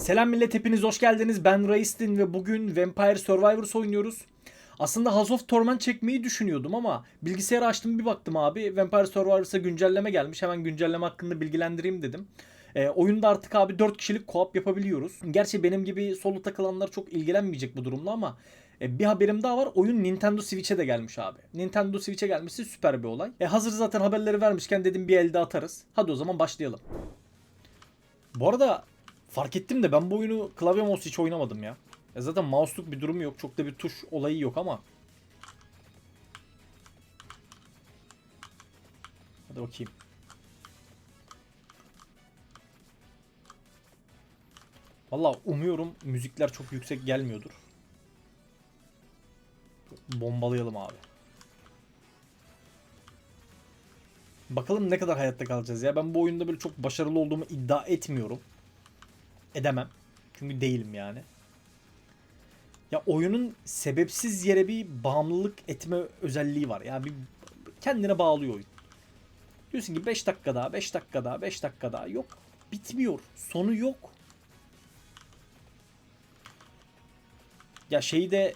Selam millet hepiniz hoş geldiniz. Ben Raistin ve bugün Vampire Survivors oynuyoruz. Aslında House of Torment çekmeyi düşünüyordum ama bilgisayarı açtım bir baktım abi. Vampire Survivors'a güncelleme gelmiş. Hemen güncelleme hakkında bilgilendireyim dedim. E, oyunda artık abi 4 kişilik co-op yapabiliyoruz. Gerçi benim gibi solo takılanlar çok ilgilenmeyecek bu durumla ama e, bir haberim daha var. Oyun Nintendo Switch'e de gelmiş abi. Nintendo Switch'e gelmesi süper bir olay. E, hazır zaten haberleri vermişken dedim bir elde atarız. Hadi o zaman başlayalım. Bu arada fark ettim de ben bu oyunu klavye mouse hiç oynamadım ya. ya zaten mouse'luk bir durum yok. Çok da bir tuş olayı yok ama. Hadi bakayım. Valla umuyorum müzikler çok yüksek gelmiyordur. Bombalayalım abi. Bakalım ne kadar hayatta kalacağız ya. Ben bu oyunda böyle çok başarılı olduğumu iddia etmiyorum. Edemem. Çünkü değilim yani. Ya oyunun sebepsiz yere bir bağımlılık etme özelliği var. Ya bir kendine bağlıyor oyun. Diyorsun ki 5 dakika daha, 5 dakika daha, 5 dakika daha. Yok. Bitmiyor. Sonu yok. Ya şeyi de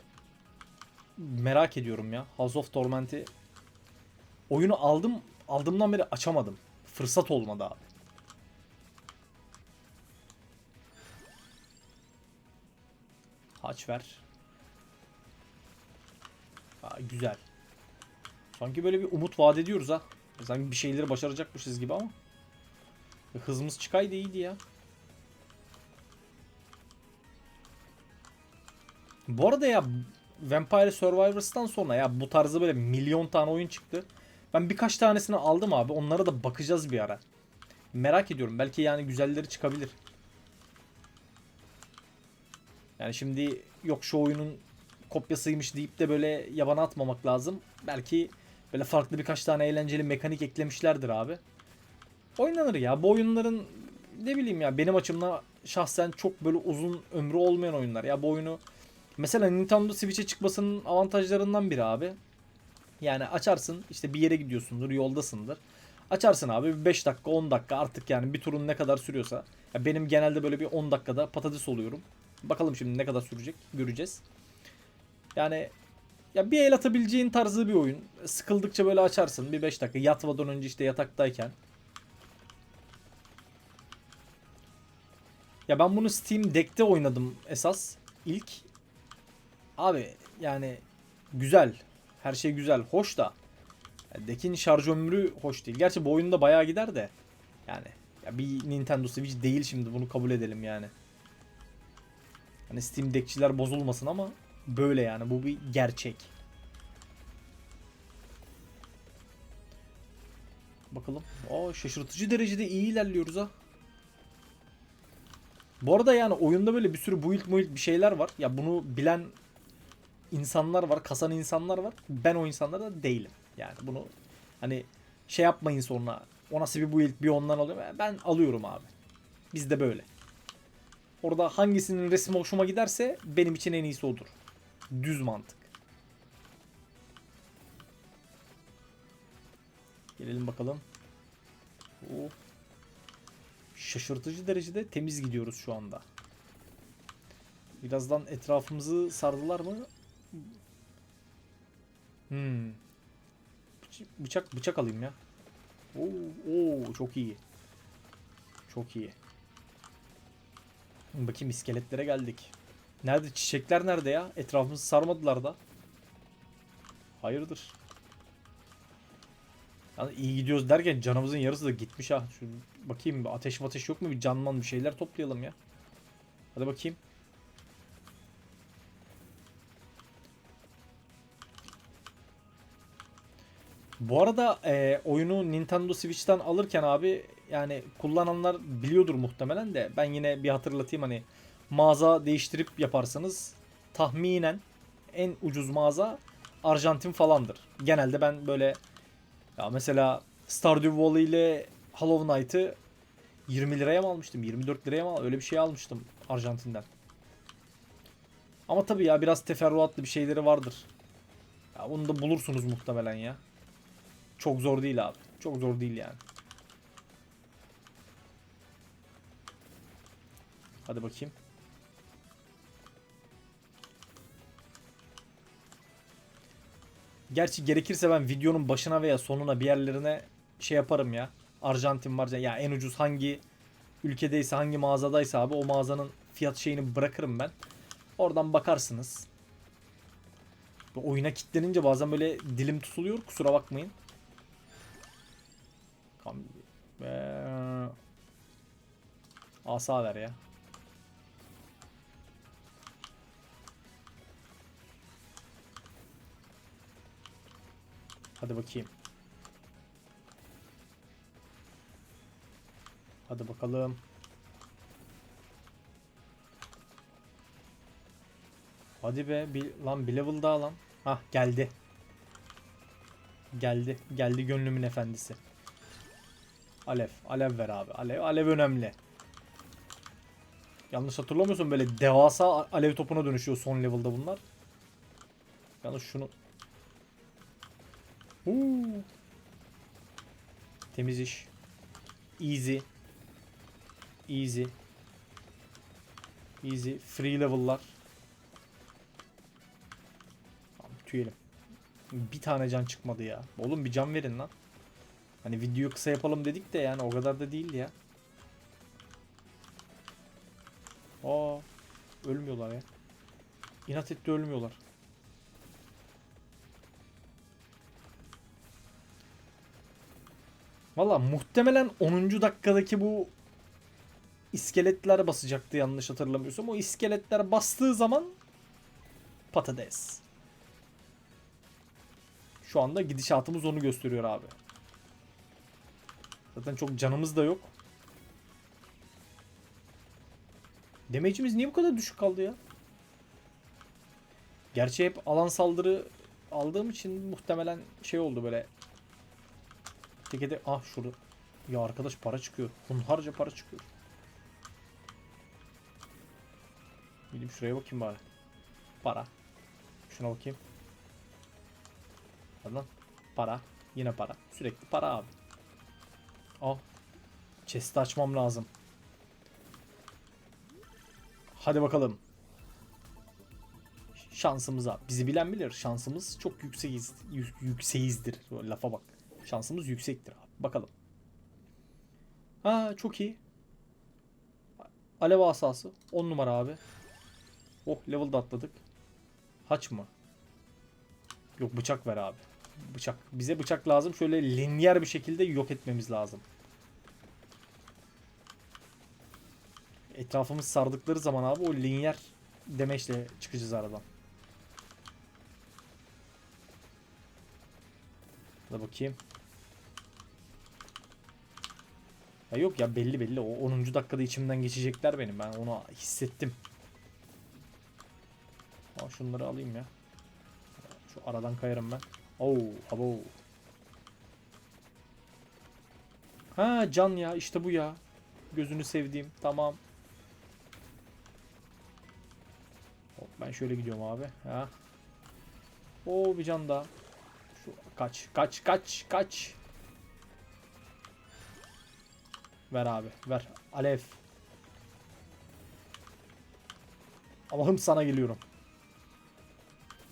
merak ediyorum ya. House of Torment'i oyunu aldım. Aldığımdan beri açamadım. Fırsat olmadı abi. Haç ver. Aa, güzel. Sanki böyle bir umut vaat ediyoruz ha. Sanki bir şeyleri başaracakmışız gibi ama. Hızımız çıkaydı iyiydi ya. Bu arada ya Vampire Survivors'tan sonra ya bu tarzda böyle milyon tane oyun çıktı. Ben birkaç tanesini aldım abi. Onlara da bakacağız bir ara. Merak ediyorum. Belki yani güzelleri çıkabilir. Yani şimdi yok şu oyunun kopyasıymış deyip de böyle yabana atmamak lazım. Belki böyle farklı birkaç tane eğlenceli mekanik eklemişlerdir abi. Oynanır ya. Bu oyunların ne bileyim ya benim açımdan şahsen çok böyle uzun ömrü olmayan oyunlar. Ya bu oyunu mesela Nintendo Switch'e çıkmasının avantajlarından biri abi. Yani açarsın işte bir yere gidiyorsundur yoldasındır. Açarsın abi 5 dakika 10 dakika artık yani bir turun ne kadar sürüyorsa. Ya benim genelde böyle bir 10 dakikada patates oluyorum. Bakalım şimdi ne kadar sürecek göreceğiz. Yani ya bir el atabileceğin tarzı bir oyun. Sıkıldıkça böyle açarsın bir 5 dakika yatmadan önce işte yataktayken. Ya ben bunu Steam Deck'te oynadım esas ilk. Abi yani güzel. Her şey güzel. Hoş da. Deck'in şarj ömrü hoş değil. Gerçi bu oyunda bayağı gider de. Yani ya bir Nintendo Switch değil şimdi bunu kabul edelim yani. Hani Steam Deck'çiler bozulmasın ama böyle yani bu bir gerçek. Bakalım. Aa şaşırtıcı derecede iyi ilerliyoruz ha. Bu arada yani oyunda böyle bir sürü build build bir şeyler var. Ya bunu bilen insanlar var, kasan insanlar var. Ben o insanlardan değilim. Yani bunu hani şey yapmayın sonra. O nasıl bir build bir ondan alıyor. Ben alıyorum abi. Bizde böyle. Orada hangisinin resmi hoşuma giderse benim için en iyisi odur. Düz mantık. Gelelim bakalım. Oh. Şaşırtıcı derecede temiz gidiyoruz şu anda. Birazdan etrafımızı sardılar mı? Hmm. Bıç- Bıçak bıçak alayım ya. Oo, oo çok iyi. Çok iyi. Bakayım iskeletlere geldik. Nerede çiçekler nerede ya? Etrafımızı sarmadılar da. Hayırdır? Yani iyi gidiyoruz derken canımızın yarısı da gitmiş ha. Şu bakayım ateş ateş yok mu? Bir canman bir şeyler toplayalım ya. Hadi bakayım. Bu arada e, oyunu Nintendo Switch'ten alırken abi yani kullananlar biliyordur muhtemelen de ben yine bir hatırlatayım hani mağaza değiştirip yaparsanız tahminen en ucuz mağaza Arjantin falandır. Genelde ben böyle ya mesela Stardew Valley ile Hollow Knight'ı 20 liraya mı almıştım? 24 liraya mı al- Öyle bir şey almıştım Arjantin'den. Ama tabii ya biraz teferruatlı bir şeyleri vardır. Ya bunu da bulursunuz muhtemelen ya. Çok zor değil abi. Çok zor değil yani. Hadi bakayım. Gerçi gerekirse ben videonun başına veya sonuna bir yerlerine şey yaparım ya. Arjantin var ya en ucuz hangi ülkedeyse hangi mağazadaysa abi o mağazanın fiyat şeyini bırakırım ben. Oradan bakarsınız. Oyuna kilitlenince bazen böyle dilim tutuluyor kusura bakmayın. Asa ver ya. Hadi bakayım. Hadi bakalım. Hadi be bir, lan bir level daha lan. Hah geldi. Geldi. Geldi gönlümün efendisi. Alev. Alev ver abi. Alev. Alev önemli. Yanlış hatırlamıyorsun böyle devasa alev topuna dönüşüyor son level'da bunlar. Yalnız şunu... Huu. Temiz iş. Easy. Easy. Easy. Free level'lar. Tüyelim. Bir tane can çıkmadı ya. Oğlum bir can verin lan. Hani videoyu kısa yapalım dedik de yani o kadar da değildi ya. Aa, ölmüyorlar ya. İnat etti ölmüyorlar. Valla muhtemelen 10. dakikadaki bu iskeletler basacaktı yanlış hatırlamıyorsam. O iskeletler bastığı zaman patates. Şu anda gidişatımız onu gösteriyor abi. Zaten çok canımız da yok. Damage'imiz niye bu kadar düşük kaldı ya? Gerçi hep alan saldırı aldığım için muhtemelen şey oldu böyle. Tekede ah şurada. Ya arkadaş para çıkıyor. Hunharca para çıkıyor. Gidip şuraya bakayım bari. Para. Şuna bakayım. Lan. Para. Yine para. Sürekli para abi. Ah. Chest'i açmam lazım. Hadi bakalım. Şansımıza. Bizi bilen bilir. Şansımız çok yükseğiz, yük- yükseğizdir. Lafa bak. Şansımız yüksektir abi. Bakalım. Ha çok iyi. Alev asası. 10 numara abi. Oh level'da atladık. Haç mı? Yok bıçak ver abi. Bıçak. Bize bıçak lazım. Şöyle lineer bir şekilde yok etmemiz lazım. Etrafımız sardıkları zaman abi o lineer demeçle çıkacağız aradan. Da bakayım. Ya yok ya belli belli. O 10. dakikada içimden geçecekler benim. Ben onu hissettim. Aa, şunları alayım ya. Şu aradan kayarım ben. Oo, abo. Ha can ya işte bu ya. Gözünü sevdiğim. Tamam. Hop, ben şöyle gidiyorum abi. Ha. Oo bir can daha. Şu kaç kaç kaç kaç. Ver abi ver. Alev. Allah'ım sana geliyorum.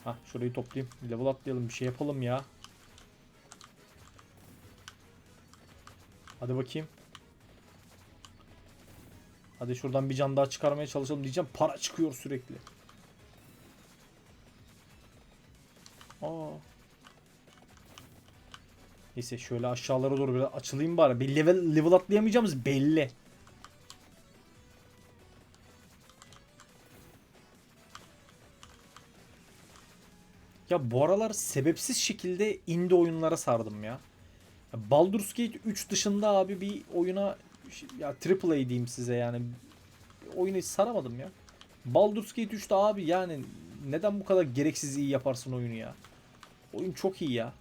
Ha şurayı toplayayım. Level atlayalım bir şey yapalım ya. Hadi bakayım. Hadi şuradan bir can daha çıkarmaya çalışalım diyeceğim. Para çıkıyor sürekli. Aa. Neyse şöyle aşağılara doğru biraz açılayım bari. Bir level, level atlayamayacağımız belli. Ya bu aralar sebepsiz şekilde indie oyunlara sardım ya. Baldur's Gate 3 dışında abi bir oyuna ya AAA diyeyim size yani. Oyunu hiç saramadım ya. Baldur's Gate 3'te abi yani neden bu kadar gereksiz iyi yaparsın oyunu ya? Oyun çok iyi ya.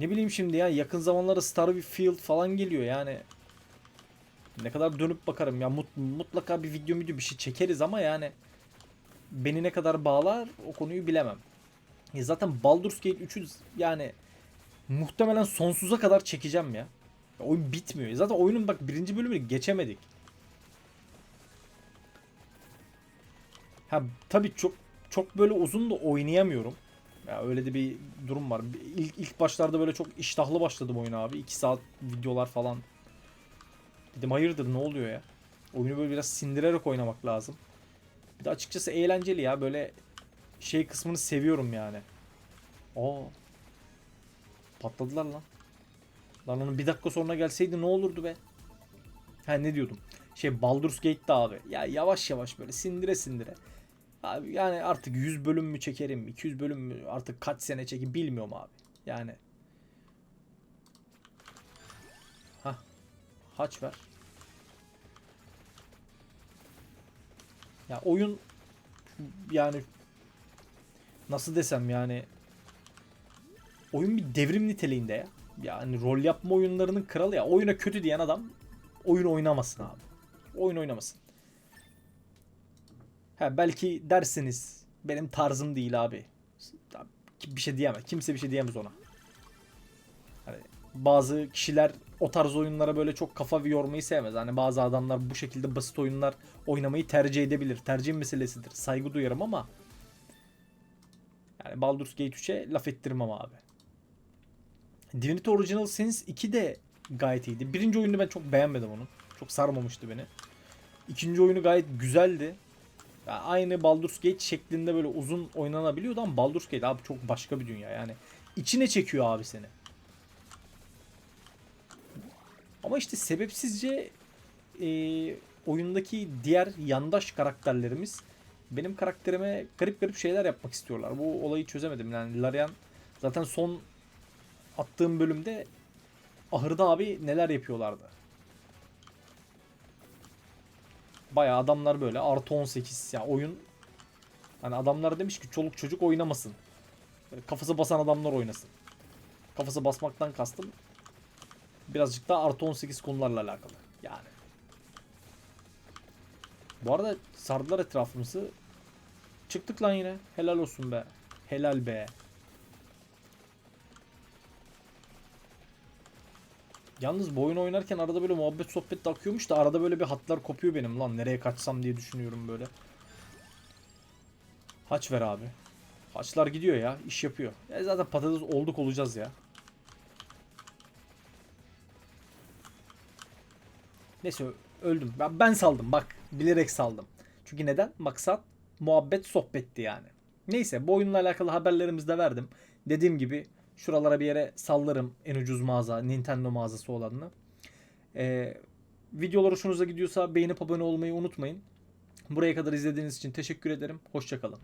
Ne bileyim şimdi ya yakın zamanlarda Starfield falan geliyor yani. Ne kadar dönüp bakarım ya mut, mutlaka bir video video bir şey çekeriz ama yani beni ne kadar bağlar o konuyu bilemem. E zaten Baldur's Gate 3'ü yani muhtemelen sonsuza kadar çekeceğim ya. ya oyun bitmiyor. Zaten oyunun bak birinci bölümünü geçemedik. Ha tabii çok çok böyle uzun da oynayamıyorum. Ya öyle de bir durum var. İlk, ilk başlarda böyle çok iştahlı başladım oyuna abi. 2 saat videolar falan. Dedim hayırdır ne oluyor ya? Oyunu böyle biraz sindirerek oynamak lazım. Bir de açıkçası eğlenceli ya. Böyle şey kısmını seviyorum yani. Aa. Patladılar lan. Lan onun bir dakika sonra gelseydi ne olurdu be? Ha ne diyordum? Şey Baldur's Gate'de abi. Ya yavaş yavaş böyle sindire sindire. Abi yani artık 100 bölüm mü çekerim, 200 bölüm mü artık kaç sene çekeyim bilmiyorum abi. Yani. Ha. Haç ver. Ya oyun yani nasıl desem yani oyun bir devrim niteliğinde ya. Yani rol yapma oyunlarının kralı ya. Oyuna kötü diyen adam oyun oynamasın abi. Oyun oynamasın. Ha belki dersiniz benim tarzım değil abi. Bir şey diyemez. Kimse bir şey diyemez ona. Hani bazı kişiler o tarz oyunlara böyle çok kafa yormayı sevmez. Hani bazı adamlar bu şekilde basit oyunlar oynamayı tercih edebilir. Tercih meselesidir. Saygı duyarım ama yani Baldur's Gate 3'e laf ettirmem abi. Divinity Original Sins 2 de gayet iyiydi. Birinci oyunu ben çok beğenmedim onu. Çok sarmamıştı beni. İkinci oyunu gayet güzeldi. Yani aynı Baldur's Gate şeklinde böyle uzun oynanabiliyordu ama Baldur's Gate abi çok başka bir dünya yani. içine çekiyor abi seni. Ama işte sebepsizce e, oyundaki diğer yandaş karakterlerimiz benim karakterime garip garip şeyler yapmak istiyorlar. Bu olayı çözemedim. Yani Larian zaten son attığım bölümde ahırda abi neler yapıyorlardı. Bayağı adamlar böyle artı 18 ya oyun hani adamlar demiş ki çoluk çocuk oynamasın. Böyle kafası basan adamlar oynasın. Kafası basmaktan kastım birazcık daha artı 18 konularla alakalı. Yani. Bu arada sardılar etrafımızı. Çıktık lan yine. Helal olsun be. Helal be. Yalnız bu oyunu oynarken arada böyle muhabbet sohbet de akıyormuş da arada böyle bir hatlar kopuyor benim lan. Nereye kaçsam diye düşünüyorum böyle. Haç ver abi. Haçlar gidiyor ya. iş yapıyor. E zaten patates olduk olacağız ya. Neyse öldüm. Ben, ben saldım bak. Bilerek saldım. Çünkü neden? Maksat muhabbet sohbetti yani. Neyse bu oyunla alakalı haberlerimizi de verdim. Dediğim gibi şuralara bir yere sallarım en ucuz mağaza Nintendo mağazası olanını. Ee, videolar hoşunuza gidiyorsa beğenip abone olmayı unutmayın. Buraya kadar izlediğiniz için teşekkür ederim. Hoşçakalın.